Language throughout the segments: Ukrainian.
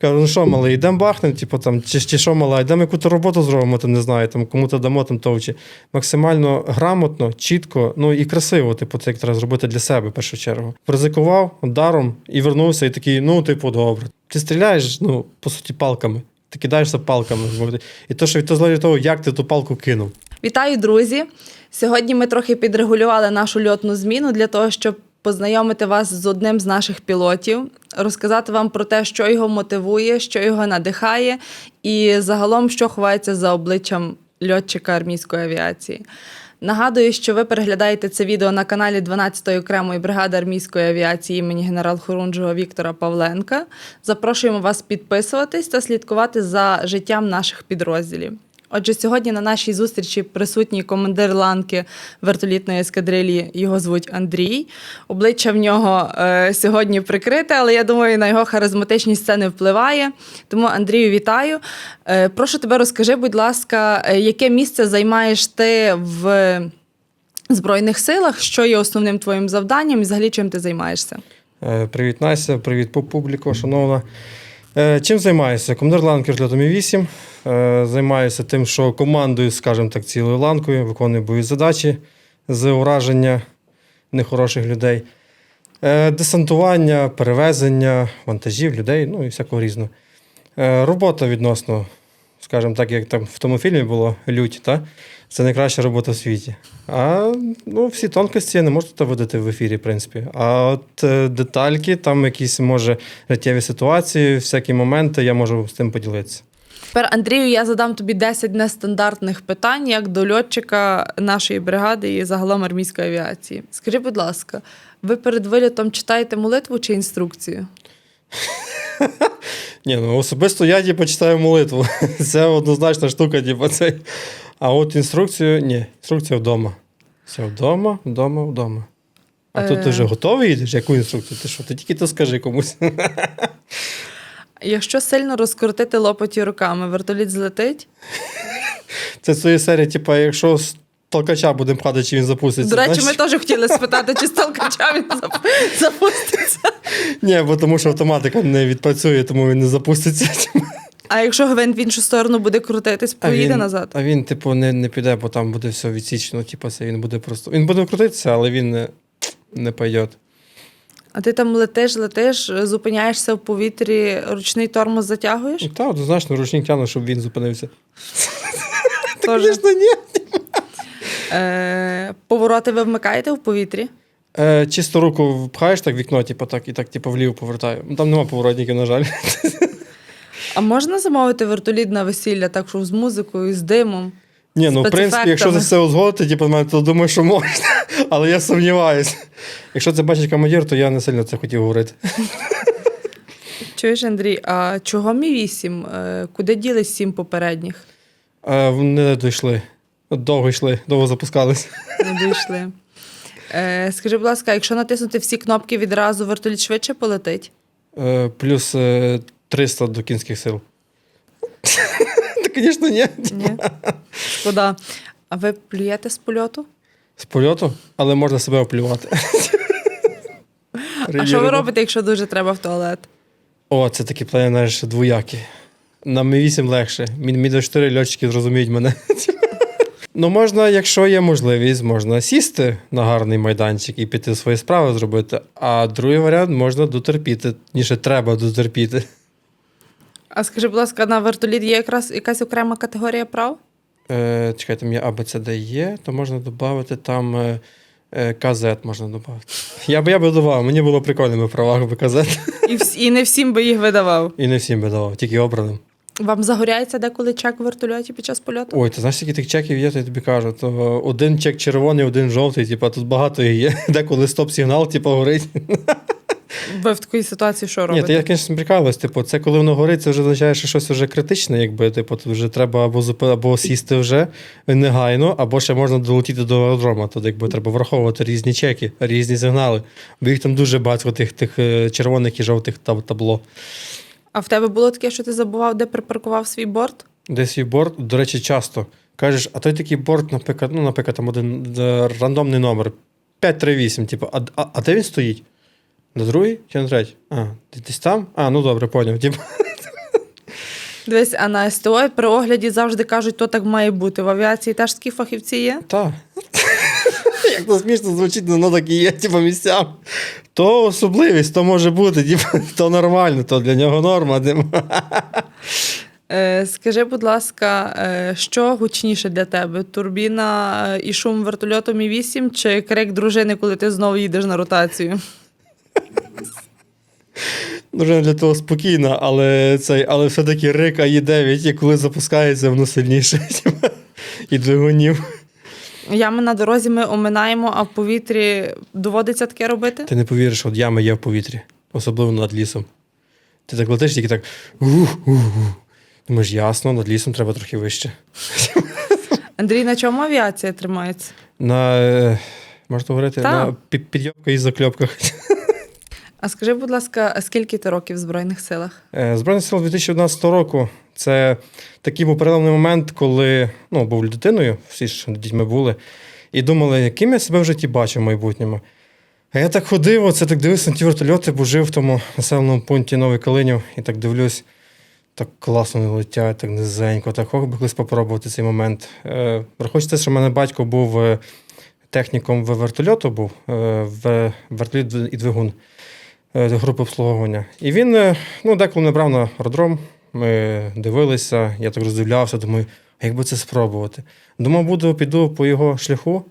Кажу, ну що, малий, йдемо бахнемо, типу, там, чи, чи що, мала, йдемо яку то роботу зробимо, там, не знаю, там, кому-то дамо там товчі. Максимально грамотно, чітко, ну і красиво, типу, це як треба зробити для себе в першу чергу. Ризикував даром і вернувся, і такий, ну, типу, добре. Ти стріляєш, ну, по суті, палками. Ти кидаєшся палками. І то, що від того від того, як ти ту палку кинув. Вітаю, друзі! Сьогодні ми трохи підрегулювали нашу льотну зміну для того, щоб познайомити вас з одним з наших пілотів, розказати вам про те, що його мотивує, що його надихає, і загалом, що ховається за обличчям льотчика армійської авіації. Нагадую, що ви переглядаєте це відео на каналі 12-ї окремої бригади армійської авіації імені генерал-хорунжого Віктора Павленка. Запрошуємо вас підписуватись та слідкувати за життям наших підрозділів. Отже, сьогодні на нашій зустрічі присутній командир ланки вертолітної ескадрилі. Його звуть Андрій. Обличчя в нього е, сьогодні прикрите, але я думаю, на його харизматичність це не впливає. Тому Андрію, вітаю. Е, прошу тебе, розкажи, будь ласка, е, яке місце займаєш ти в Збройних силах? Що є основним твоїм завданням і взагалі чим ти займаєшся? Е, Привіт, Настя, привіт, пу- публіко, шановна. Е, Чим займаюся? Командир ланки жльотом 8. Е, Займаюся тим, що командую, скажімо так, цілою ланкою, виконую бойові задачі з ураження нехороших людей. Е, Десантування, перевезення вантажів, людей, ну і всякого різного. Е, Робота відносно, скажімо так, як там в тому фільмі було лють, та? це найкраща робота в світі. А ну, всі тонкості я не можу видати в ефірі, в принципі. А от е, детальки, там якісь, може, життєві ситуації, всякі моменти, я можу з тим поділитися. Тепер, Андрію, я задам тобі 10 нестандартних питань як до льотчика нашої бригади і загалом армійської авіації. Скажи, будь ласка, ви перед вильотом читаєте молитву чи інструкцію? Ні, ну особисто я типу, читаю молитву. Це однозначна штука, типу, це. А от інструкцію, ні, інструкція вдома. Все, вдома, вдома, вдома. А тут ти Е. вже готовий їдеш? Яку інструкцію? Ти що? Ти тільки то скажи комусь. Якщо сильно розкрутити лопаті руками, вертоліт злетить. Це своєї серії, типу, якщо з толкача будемо падати, чи він запуститься. До речі, ми знаєш? теж хотіли спитати, чи з толкача він зап- запуститься. Ні, бо тому що автоматика не відпрацює, тому він не запуститься. А якщо гвинт в іншу сторону буде крутитись, поїде він, назад. А він, типу, не, не піде, бо там буде все відсічено. Типу, це він буде просто. Він буде крутитися, але він не, не пойде. А ти там летиш, летиш, зупиняєшся в повітрі, ручний тормоз затягуєш? Та, однозначно, ручник тягне, щоб він зупинився. Тож, Звісно, ні. Е, повороти ви вмикаєте в повітрі? Е, чисто руку впхаєш так в вікно, типу, так, і так, типу, вліво повертаю. Ну, Там нема поворотників, на жаль. А можна замовити вертоліт на весілля, так що з музикою, з димом? Ні, ну в принципі, якщо це все узгодити, типу, мене, то думаю, що можна. Але я сумніваюся. Якщо це бачить командир, то я не сильно це хотів говорити. Чуєш, Андрій, а чого мі 8? Е, Куди ділись сім попередніх? Е, вони дійшли. От Довго йшли, довго запускались. Не дійшли. Е, скажи, будь ласка, якщо натиснути всі кнопки відразу, вертоліт швидше полетить? Е, плюс е, 300 до кінських сил. Та, звісно, ні. Ні. Шкода. А ви плюєте з польоту? З польоту, але можна себе оплювати. А що ви робите, якщо дуже треба в туалет? О, це такі плани, знаєш, двоякі. На Ми-8 легше. Мі 4 льотчики зрозуміють мене. Ну, можна, якщо є можливість, можна сісти на гарний майданчик і піти свої справи зробити. А другий варіант можна дотерпіти. Ніше треба дотерпіти. А скажи, будь ласка, на вертоліт є якраз якась окрема категорія прав? Е, чекай, там є ABCD є, то можна додати там е, е, КЗ можна додати. Я б я би додавав, мені було прикольно в правах би КЗ. І, вс- і не всім би їх видавав. І не всім би давав, тільки обраним. Вам загоряється деколи чек в вертольоті під час польоту? Ой, ти знаєш, скільки тих чеків є, то я тобі кажу. То один чек червоний, один жовтий, типа тут багато їх є. Деколи стоп-сигнал, типу, горить. Ви в такій ситуації що Ні, робите? то я, звісно, прикалуюсь. Типу, це коли воно горить, це вже означає, що щось вже критичне, якби, типу, тут вже треба або зупи, або сісти вже негайно, або ще можна долетіти до аеродрома. Тут якби треба враховувати різні чеки, різні сигнали. Бо їх там дуже багато тих, тих е, червоних і жовтих табло. А в тебе було таке, що ти забував, де припаркував свій борт? Десь свій борт, до речі, часто. Кажеш, а той такий борт, наприклад, ну, наприклад, там один е, рандомний номер 538, типу, а, а, а де він стоїть? На другий чи на третій? А, ти десь там? А, ну добре, поняв. Типу, Дивись, а на СТО при огляді завжди кажуть, то так має бути. В авіації теж такі фахівці є. Так. Як то смішно звучить, але воно так і є, типу, місцям. То особливість, то може бути, типу, то нормально, то для нього норма. типу. Е, скажи, будь ласка, е, що гучніше для тебе? Турбіна е, і шум вертольоту Мі 8 чи крик дружини, коли ти знову їдеш на ротацію? Дуже для того спокійно, але цей, але все-таки рик АІ-9, і коли запускається, воно сильніше. типу, І двигунів. Ями на дорозі ми оминаємо, а в повітрі доводиться таке робити? Ти не повіриш, от ями є в повітрі, особливо над лісом. Ти так летиш, тільки так. ух-ух-ух. Думаєш, ясно, над лісом треба трохи вище. Андрій, на чому авіація тримається? На, е, можна говорити, Так. на пі- підйобках і закльопках. А скажи, будь ласка, скільки ти років в Збройних силах? Е, Збройні сили 2011 року це такий був переломний момент, коли ну, був дитиною, всі ж дітьми були, і думали, яким я себе в житті бачу в майбутньому. А я так ходив, оце так дивився на ті вертольоти, бо жив в тому населеному пункті Новий Калинів, і так дивлюсь, так класно вони летять, так низенько, так ох би колись попробувати цей момент. Е, Враховуючи те, що в мене батько був е, техніком в вертольоту, був в вертоліт і двигун групи обслуговування. І він е, ну, деколи мене брав на аеродром, ми дивилися, я так роздивлявся, думаю, а як би це спробувати? Думав, буду, піду по його шляху,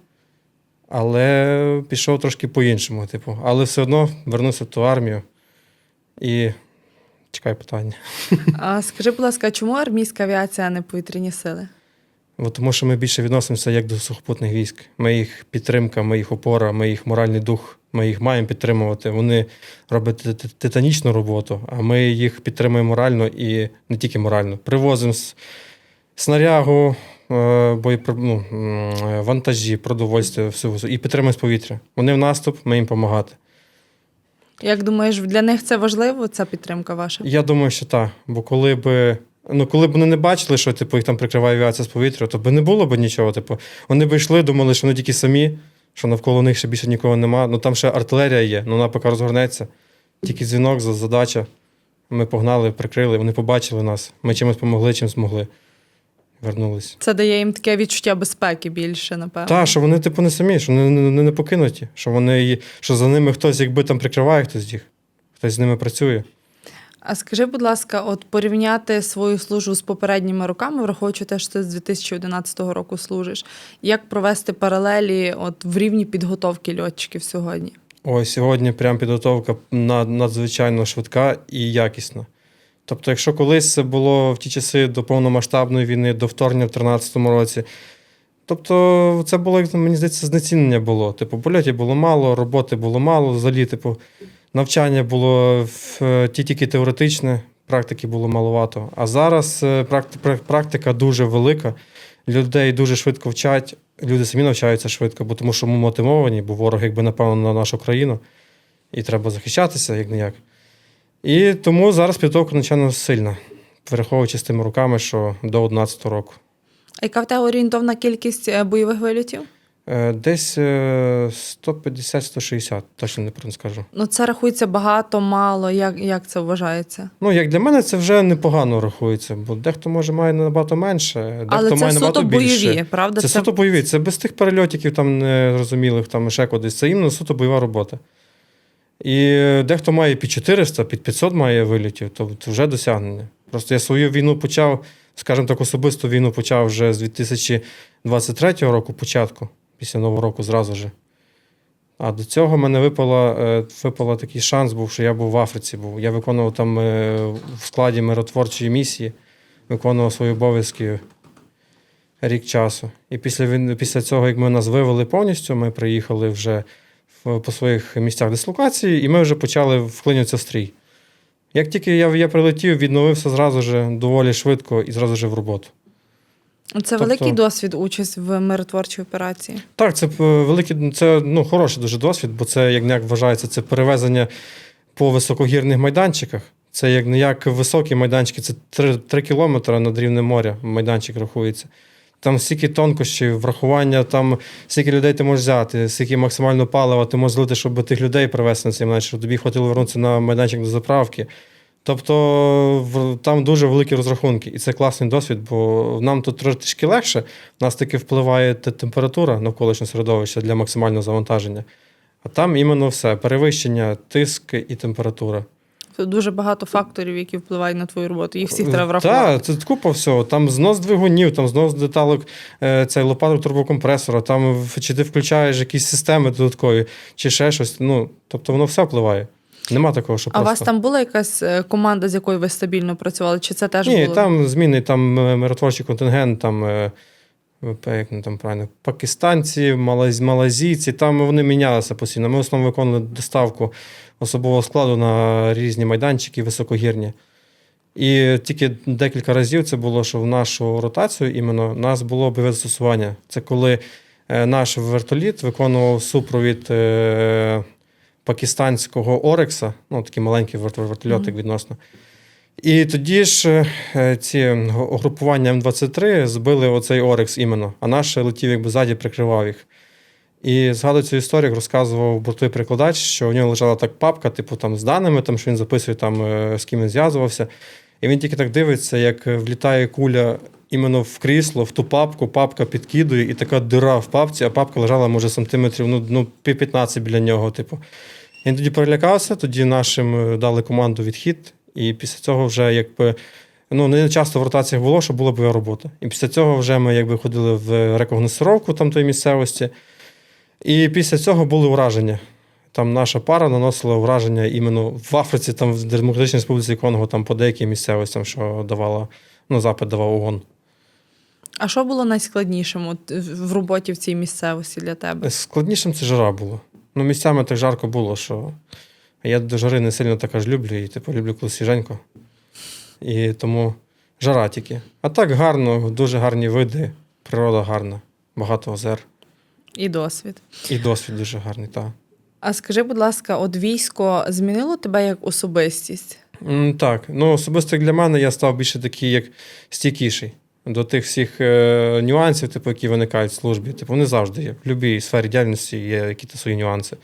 але пішов трошки по-іншому. Типу. Але все одно вернувся в ту армію і чекай питання. А скажи, будь ласка, чому армійська авіація, а не повітряні сили? Бо тому що ми більше відносимося як до сухопутних військ. Ми їх підтримка, ми їх опора, ми їх моральний дух, ми їх маємо підтримувати. Вони роблять ти- ти- титанічну роботу, а ми їх підтримуємо морально і не тільки морально. Привозимо снарягу, е, ну, вантажі, продовольство, і підтримуємо з повітря. Вони в наступ, ми їм допомагати. Як думаєш, для них це важливо, ця підтримка ваша? Я думаю, що так. Бо коли б. Ну, коли б вони не бачили, що типу, їх там прикриває авіація з повітря, то б не було б нічого. Типу, вони б йшли, думали, що вони тільки самі, що навколо них ще більше нікого нема. Ну там ще артилерія є, ну вона поки розгорнеться. Тільки дзвінок, за- задача. Ми погнали, прикрили, вони побачили нас. Ми чимось допомогли, чим змогли. Вернулись. Це дає їм таке відчуття безпеки більше, напевно. Так, що вони, типу, не самі, що вони не, не, не покинуті, що вони що за ними хтось, якби там прикриває хтось їх, хтось з ними працює. А скажи, будь ласка, от порівняти свою службу з попередніми роками, враховуючи те, що ти з 2011 року служиш, як провести паралелі от в рівні підготовки льотчиків сьогодні? Ой, сьогодні прям підготовка надзвичайно швидка і якісна. Тобто, якщо колись це було в ті часи до повномасштабної війни, до вторгнення в 2013 році, тобто це було, як мені здається, знецінення було. Типу, польотів було мало, роботи було мало, взагалі, типу, навчання було е, ті тільки теоретичне, практики було маловато. А зараз е, практи- пра- практика дуже велика, людей дуже швидко вчать, люди самі навчаються швидко, бо тому що ми мотивовані, бо ворог, якби напевно, на нашу країну, і треба захищатися, як не як. І тому зараз підготовка надзвичайно сильна, враховуючи з тими роками, що до 11 року. А яка в тебе орієнтовна кількість е, бойових вильотів? Е, Десь е, 150-160, точно не про скажу. Ну, це рахується багато, мало. Як, як це вважається? Ну, як для мене, це вже непогано рахується, бо дехто може має набагато менше, дехто Але це має набагато суто більше. бойові, правда? Це, суто бойові, це без тих перельотиків там незрозумілих, там ще кудись. Це іменно суто бойова робота. І дехто має під 400, під 500 має вилітів, то це вже досягнення. Просто я свою війну почав, скажімо так, особисту війну почав вже з 2023 року, початку, після Нового року зразу же. А до цього мене випало, е, випало такий шанс, був, що я був в Африці. Був. Я виконував там е, в складі миротворчої місії, виконував свої обов'язки рік часу. І після, після цього, як ми нас вивели повністю, ми приїхали вже по своїх місцях дислокації, і ми вже почали вклинюватися в стрій. Як тільки я, я прилетів, відновився зразу ж доволі швидко і зразу ж в роботу. Це тобто- великий досвід участь в миротворчій операції. Так, це е, великий, це ну, хороший дуже досвід, бо це як як вважається, це перевезення по високогірних майданчиках. Це як не як високі майданчики, це 3, 3 кілометри над рівнем моря майданчик рахується. Там стільки тонкощів, врахування, там скільки людей ти можеш взяти, скільки максимально палива ти можеш злити, щоб тих людей привезти на цей майданчик, щоб тобі хватило вернутися на майданчик до заправки. Тобто там дуже великі розрахунки, і це класний досвід, бо нам тут трошки легше. У нас таки впливає температура навколишнього середовища для максимального завантаження. А там іменно все: перевищення, тиск і температура. Тут дуже багато факторів, які впливають на твою роботу. Їх всіх треба врахувати. Так, це купа всього. Там знос двигунів, там знос деталок, е, цей лопаток турбокомпресора, там чи ти включаєш якісь системи додаткові, чи ще щось. Ну, тобто воно все впливає. Нема такого, що А у просто. вас там була якась е, команда, з якою ви стабільно працювали? Чи це теж Ні, було? там зміни, там е, миротворчий контингент, там, е, як вони там правильно, пакистанці, малаз, малазійці, там вони мінялися постійно. Ми в основному виконували доставку особового складу на різні майданчики високогірні. І тільки декілька разів це було, що в нашу ротацію іменно нас було бойове застосування. Це коли наш вертоліт виконував супровід пакистанського Орекса, ну такий маленький верт- вертольотик Мгм. відносно. І тоді ж е, ці угрупування М23 збили оцей Орекс іменно, а наш летів якби ззаді прикривав їх. І згадую цю історію, розказував бортовий перекладач, що у нього лежала так папка, типу там з даними, там, що він записує, там, е, з ким він зв'язувався. І він тільки так дивиться, як е, влітає куля іменно в крісло, в ту папку, папка підкидує, і така дира в папці, а папка лежала, може, сантиметрів ну, ну, пів 15 біля нього. Типу. Він тоді перелякався, тоді нашим е, дали команду відхід, і після цього вже якби. Ну, не часто в ротаціях було, що була бойова робота. І після цього вже ми якби ходили в рекогносцировку там тої місцевості. І після цього були ураження. Там наша пара наносила ураження іменно в Африці, там в Демократичній Республіці Конго, там по деяким місцевостям, що давала, ну, запит давав ООН. А що було найскладнішим от, в роботі в цій місцевості для тебе? Складнішим це жара було. Ну, місцями так жарко було, що я до жари не сильно так аж люблю, і типу люблю коли свіженько. І тому жара тільки. А так гарно, дуже гарні види, природа гарна, багато озер. І досвід. І досвід дуже гарний, так. А скажи, будь ласка, от військо змінило тебе як особистість? М, Так, ну особисто для мене я став більше такий, як стійкіший до тих всіх е, нюансів, типу, які виникають в службі. Типу, вони завжди є. В будь-якій сфері діяльності є якісь свої нюанси.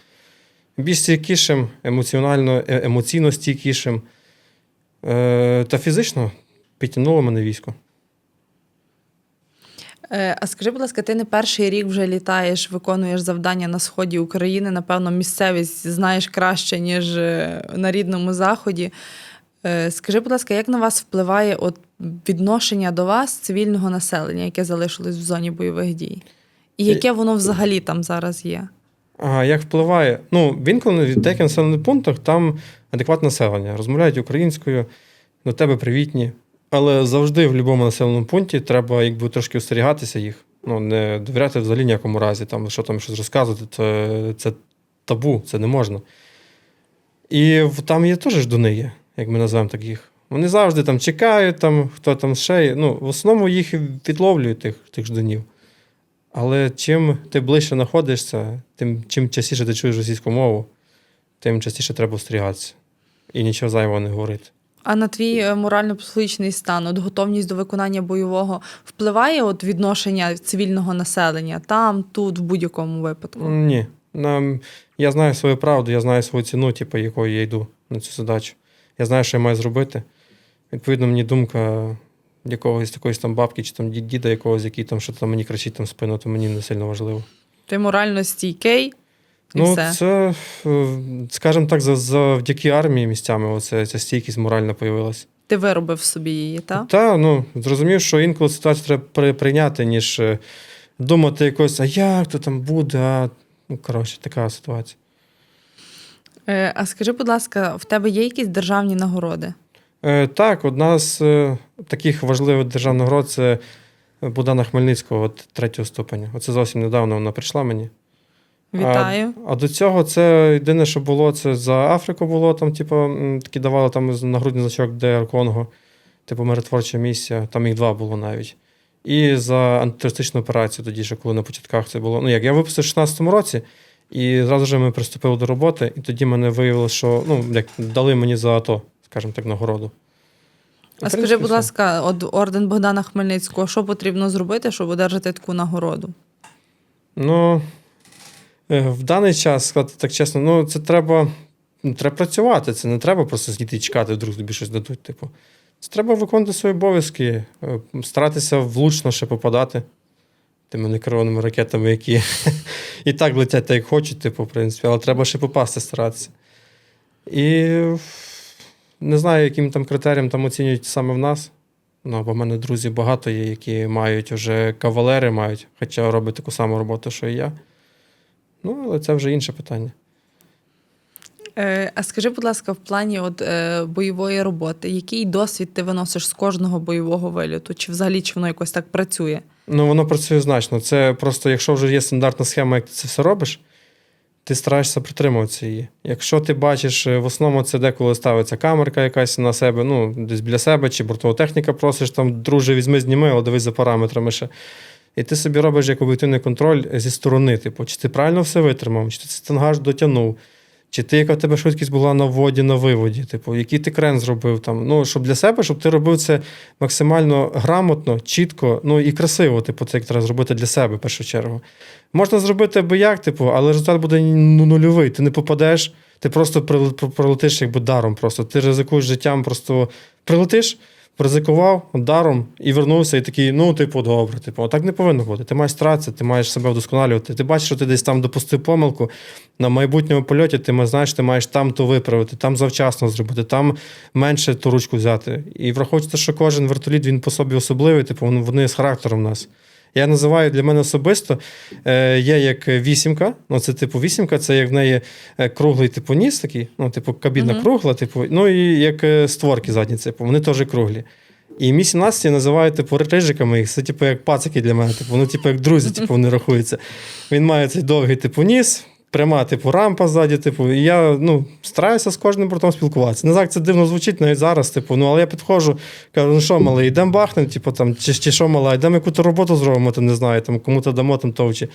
Більш стійкішим, емоціонально, е, емоційно стійкішим е, та фізично підтягнуло мене військо. Е, А скажи, будь ласка, ти не перший рік вже літаєш, виконуєш завдання на сході України. Напевно, місцевість знаєш краще, ніж е, на рідному заході. Е, Скажи, будь ласка, як на вас впливає от відношення до вас цивільного населення, яке залишилось в зоні бойових дій? І яке воно взагалі там зараз є? А як впливає? Ну, в інколи в деяких населених пунктах там адекватне населення. Розмовляють українською, до тебе привітні. Але завжди в будь-якому населеному пункті треба якби трошки остерігатися їх. Ну, не довіряти взагалі ніякому разі, там, що там щось розказувати, це, це табу, це не можна. І там є теж ждуни є, як ми називаємо так їх. Вони завжди там чекають, там, хто там ще. Ну, в основному їх відловлюють тих, тих ждунів. Але чим ти ближче знаходишся, тим чим частіше ти чуєш російську мову, тим частіше треба остерігатися. І нічого зайвого не говорити. А на твій е, морально-психологічний стан, от готовність до виконання бойового впливає от відношення цивільного населення там, тут, в будь-якому випадку? Ні. Нам, я знаю свою правду, я знаю свою ціну, типу, якою я йду на цю задачу. Я знаю, що я маю зробити. Відповідно, мені думка якогось такої там бабки чи там діда якогось, який там що там мені кричить там спину, то мені не сильно важливо. Ти морально стійкий, і ну, все. це, е, скажімо так, завдяки армії місцями оце, ця стійкість моральна появилася. Ти виробив собі її, так? Та, ну, зрозумів, що інколи ситуацію треба прийняти, ніж е, думати якось, а як то там буде, а ну, коротше, така ситуація. Е, а скажи, будь ласка, в тебе є якісь державні нагороди? Е, так, одна з е, таких важливих державних нагород це Богдана Хмельницького от третього ступеня. Оце зовсім недавно вона прийшла мені. Вітаю. А, а до цього це єдине, що було, це за Африку було, там, типу, такі давали там нагрудний значок ДР Конго, типу миротворча місія, там їх два було навіть. І за антитерористичну операцію, тоді ще коли на початках це було. Ну як, я випустив в 16-му році, і зразу ж ми приступили до роботи, і тоді мене виявилося, що ну, як, дали мені за АТО, скажімо так, нагороду. А скажи, принципі, будь ласка, от орден Богдана Хмельницького, що потрібно зробити, щоб одержати таку нагороду? Ну, е, в даний час, сказати так чесно, ну, це треба ну, треба працювати. Це не треба просто сидіти і чекати, вдруг тобі щось дадуть. Типу. Це треба виконувати свої обов'язки, е, старатися влучно ще попадати тими некерованими ракетами, які і так летять, так як хочуть, типу, в принципі, але треба ще попасти старатися. І не знаю, яким там критеріям там оцінюють саме в нас. Ну, бо в мене друзі багато є, які мають вже кавалери, мають, хоча роблять таку саму роботу, що і я. Ну, але це вже інше питання. Е, а скажи, будь ласка, в плані от, е, бойової роботи, який досвід ти виносиш з кожного бойового вильоту? Чи взагалі чи воно якось так працює? Ну, воно працює значно. Це просто, якщо вже є стандартна схема, як ти це все робиш, ти стараєшся притримуватися її. Якщо ти бачиш, е, в основному це деколи ставиться камерка якась на себе, ну, десь біля себе, чи бортова техніка просиш, там, друже, візьми, зніми, але дивись за параметрами ще. І ти собі робиш як об'єктивний контроль зі сторони, типу, чи ти правильно все витримав, чи ти стангаж дотягнув, чи ти, яка в тебе швидкість була на вводі, на виводі, типу, який ти крен зробив там. Ну, щоб для себе, щоб ти робив це максимально грамотно, чітко, ну і красиво, типу, це як треба зробити для себе в першу чергу. Можна зробити аби як, типу, але результат буде ну, нульовий. Ти не попадеш, ти просто прил- пролетиш якби даром. Просто ти ризикуєш життям, просто прилетиш, ризикував даром і вернувся, і такий, ну, типу, добре. Типу, так не повинно бути. Ти маєш старатися, ти маєш себе вдосконалювати. Ти бачиш, що ти десь там допустив помилку. На майбутньому польоті ти знаєш, ти маєш там то виправити, там завчасно зробити, там менше ту ручку взяти. І враховується, що кожен вертоліт він по собі особливий, типу, вони- з характером нас. Я називаю для мене особисто е, є як вісімка. Ну, це типу вісімка, це як в неї е, круглий типу ніс такий, ну, типу, кабіна Мгм. кругла, типу, ну і як е, створки задні, типу, вони теж круглі. І мій 17 я називаю типу рижиками їх. Це типу як пацики для мене. Типу, ну, типу, як друзі, типу, вони рахуються. Він має цей довгий типу ніс, пряма, типу, рампа ззаді, типу, і я ну, стараюся з кожним бортом спілкуватися. Не знаю, це дивно звучить навіть зараз, типу, ну, але я підходжу, кажу, ну що, малий, йдемо бахнемо, типу, там, чи, чи що, мала, йдемо яку-то роботу зробимо, там, не знаю, там, кому-то дамо там товчі.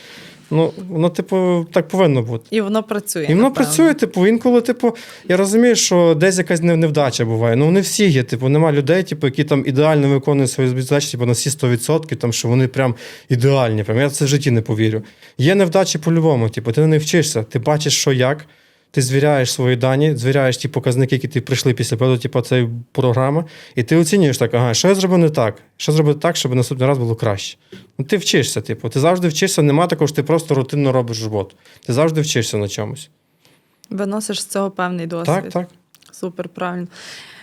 Ну, воно, типу, так повинно бути. І воно працює. І воно напевно. працює, типу, інколи, типу, я розумію, що десь якась невдача буває. Ну, не всі є, типу, нема людей, типу, які там ідеально виконують свої задачі, типу, на всі 100%, там, що вони прям ідеальні. Прям. Я в це в житті не повірю. Є невдачі по-любому, типу, ти не вчишся, ти бачиш, що як. Ти звіряєш свої дані, звіряєш ті показники, які ти прийшли після типу, цієї програми, і ти оцінюєш так, ага, що я зробив не так, що зробити так, щоб наступний раз було краще. Ну, ти вчишся, типу, ти завжди вчишся, нема такого, що ти просто рутинно робиш роботу. Ти завжди вчишся на чомусь. Виносиш з цього певний досвід. Так, так. Супер, правильно.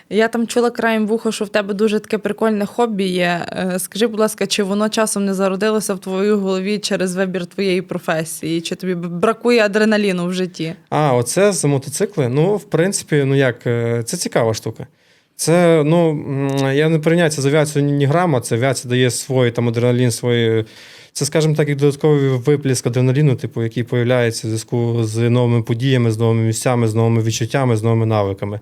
Я там чула краєм вуха, що в тебе дуже таке прикольне хобі є. Е, Скажи, будь ласка, чи воно часом не зародилося в твоїй голові через вибір твоєї професії? Чи тобі бракує адреналіну в житті? А, оце за мотоцикли. Ну, в принципі, ну як, е, це цікава штука. Це, ну, я не це з авіацією ні, грама, це авіація дає свій там адреналін, свої. Це, скажімо так, як додатковий виплеск адреналіну, типу, який появляється в зв'язку з новими подіями, з новими місцями, з новими відчуттями, з новими навиками.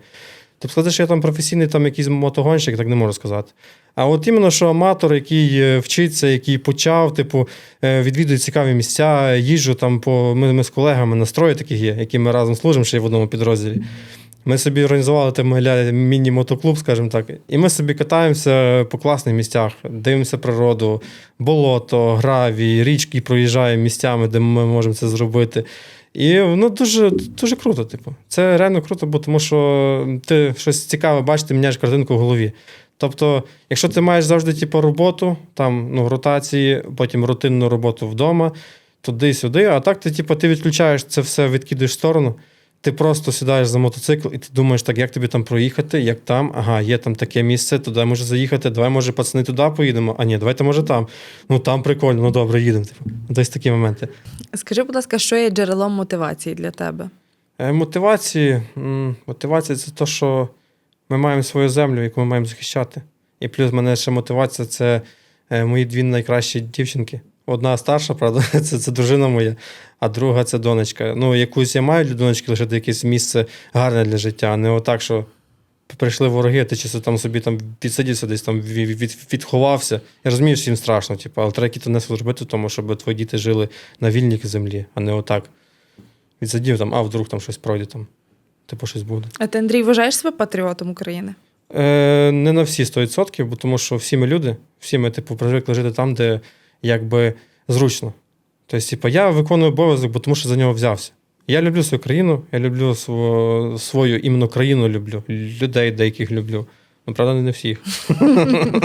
Тобто сказати, що я там професійний там якийсь мотогонщик, так не можу сказати. А от іменно, що аматор, який е, вчиться, який почав, типу, е, відвідує цікаві місця, їжджу там по. Ми, ми з колегами настрої таких є, які ми разом служимо ще в одному підрозділі. Ми собі організували там міні-мотоклуб, скажімо так, і ми собі катаємося по класних місцях, дивимося природу, болото, гравій, річки проїжджаємо місцями, де ми можемо це зробити. І воно дуже, дуже круто, типу. Це реально круто, бо тому що ти щось цікаве бачиш, ти міняєш картинку в голові. Тобто, якщо ти маєш завжди типу, роботу, там ну, ротації, потім рутинну роботу вдома, туди-сюди, а так ти, типу, ти відключаєш це все, відкидаєш в сторону. Ти просто сідаєш за мотоцикл і ти думаєш, так, як тобі там проїхати, як там, ага, є там таке місце, туди може заїхати, давай, може, пацани, туди поїдемо. А ні, давайте, може, там. Ну там прикольно, ну добре, їдемо. Типу. Десь такі моменти. Скажи, будь ласка, що є джерелом мотивації для тебе? Е, Мотивації. Мотивація це те, що ми маємо свою землю, яку ми маємо захищати. І плюс мене ще мотивація це е, мої дві найкращі дівчинки. Одна старша, правда, це, це дружина моя, а друга це донечка. Ну, якусь я маю для донечки лишити якесь місце гарне для життя, а не отак, що прийшли вороги, а ти чисто там собі там відсидівся, десь там від, від, відховався. Я розумію, їм страшно, типу, але треба якісь внесок зробити, тому щоб твої діти жили на вільній землі, а не отак. Відсидів там, а вдруг там щось пройде там. Типу щось буде. А ти, Андрій, вважаєш себе патріотом України? Е, не на всі 100%, бо тому що всі ми люди, всі ми, типу, привикли жити там, де якби зручно. Тобто, типу, я виконую обов'язок, бо тому що за нього взявся. Я люблю свою країну, я люблю свою, свою іменно країну люблю, людей деяких люблю. Ну, правда, не всіх.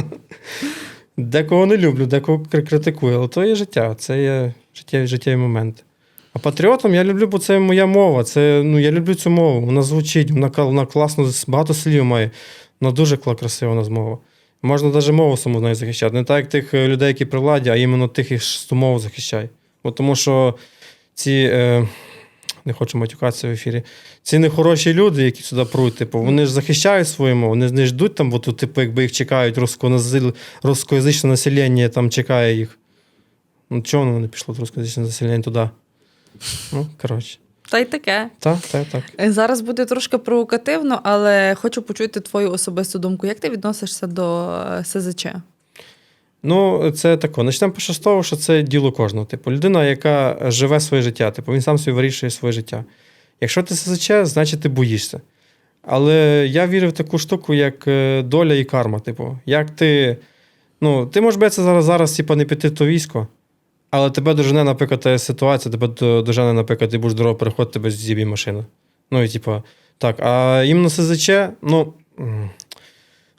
Декого не люблю, декого кри- критикую, але то є життя, це є життєві, життєві моменти. А патріотом я люблю, бо це моя мова. Це, ну, я люблю цю мову. Вона звучить, вона, вона класно, багато слів має. Вона дуже красива у нас мова. Можна навіть мову саму нею захищати. Не так, як тих е, людей, які при владі, а іменно тих, ту мову захищай. Бо тому що ці. Е, не хочу матюкатися в ефірі. Ці нехороші люди, які сюди пруть, типу, вони ж захищають свою мову, вони ж не ждуть там, бо типу, якби їх чекають, рускоязичне населення там чекає їх. Ну, чого воно не пішло рускоязичне населення туди? Ну, коротше. Та й таке. Так, так, так. Зараз буде трошки провокативно, але хочу почути твою особисту думку. Як ти відносишся до е, СЗЧ? Ну, це тако. Начнемо перше з того, що це діло кожного. Типу, людина, яка живе своє життя, типу, він сам собі вирішує своє життя. Якщо ти СЗЧ, значить ти боїшся. Але я вірю в таку штуку, як е, доля і карма. Типу, як ти. Ну, ти можеш боятися зараз, зараз типу, не піти в то військо, але тебе дожене, наприклад, ситуація, тебе до- дожене, наприклад, ти будеш дорогу переходити, тебе з'їбі машина. Ну, і типу, так. А іменно СЗЧ, ну.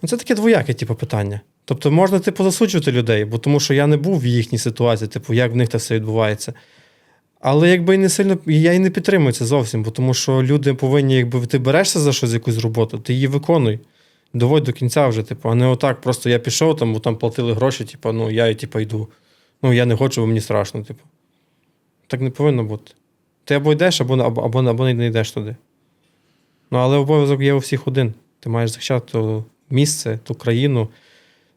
Ну, це таке двояке, типу, питання. Тобто можна, типу, засуджувати людей, бо тому що я не був в їхній ситуації, типу, як в них це все відбувається. Але якби не сильно, я і не підтримую це зовсім, бо тому що люди повинні, якби ти берешся за щось, якусь роботу, ти її виконуй. Доводь до кінця вже, типу, а не отак. Просто я пішов, там, бо там платили гроші, типу, ну я типу, йду. Ну, я не хочу, бо мені страшно, типу. Так не повинно бути. Ти або йдеш, або, або, або, або не йдеш туди. Ну, але обов'язок є у всіх один. Ти маєш захищати то місце, ту країну,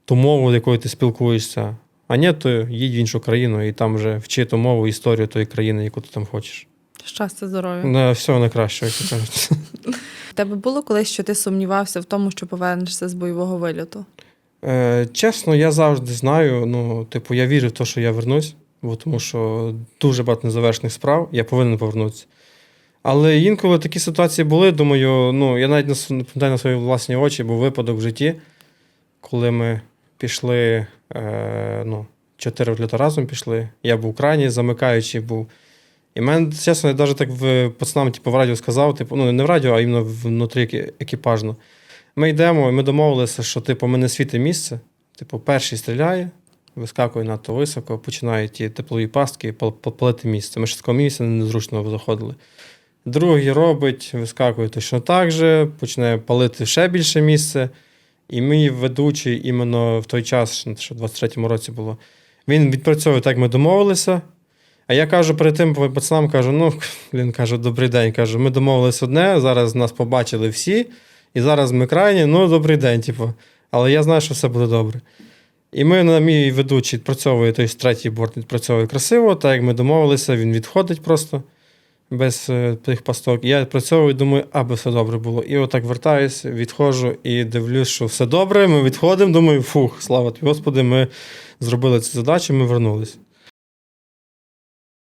ту мову, з якою ти спілкуєшся. А ні, то їдь в іншу країну і там вже вчи ту мову, історію тої країни, яку ти там хочеш. Щастя, здоров'я. На всього найкращого, як кажуть. У тебе було колись, що ти сумнівався в тому, що повернешся з бойового вильоту? Е, чесно, я завжди знаю. Ну, типу, я вірю в те, що я вернусь, бо тому що дуже багато незавершених справ, я повинен повернутися. Але інколи такі ситуації були, думаю, ну, я навіть не пам'ятаю на свої власні очі, був випадок в житті, коли ми пішли, е, ну, чотири літа разом пішли. Я був крайній, замикаючий був. І мене, чесно, я навіть так в пацанам, типу, в радіо сказав, типу, ну не в радіо, а іменно внутрі екіпажно. Ми йдемо, і ми домовилися, що типу, ми не світе місце. Типу, перший стріляє, вискакує надто високо, починають ті теплові пастки пал- пал- палити місце. Ми з такого місця незручно заходили. Другий робить, вискакує точно так же, починає палити ще більше місце. І мій ведучий іменно в той час, що в 23-му році було, він відпрацьовує так, як ми домовилися. А я кажу перед тим пацанам, кажу: ну, він каже, добрий день. Кажу, ми домовились одне, зараз нас побачили всі, і зараз ми крайні, ну, добрий день, типу. Але я знаю, що все буде добре. І ми на мій ведучий відпрацьовує, тобто третій борт відпрацьовує красиво, так як ми домовилися, він відходить просто без е, тих пасток. Я відпрацьовую, думаю, аби все добре було. І отак вертаюсь, відходжу і дивлюсь, що все добре. Ми відходимо. Думаю, фух, слава тобі, Господи, ми зробили цю задачу, ми вернулись.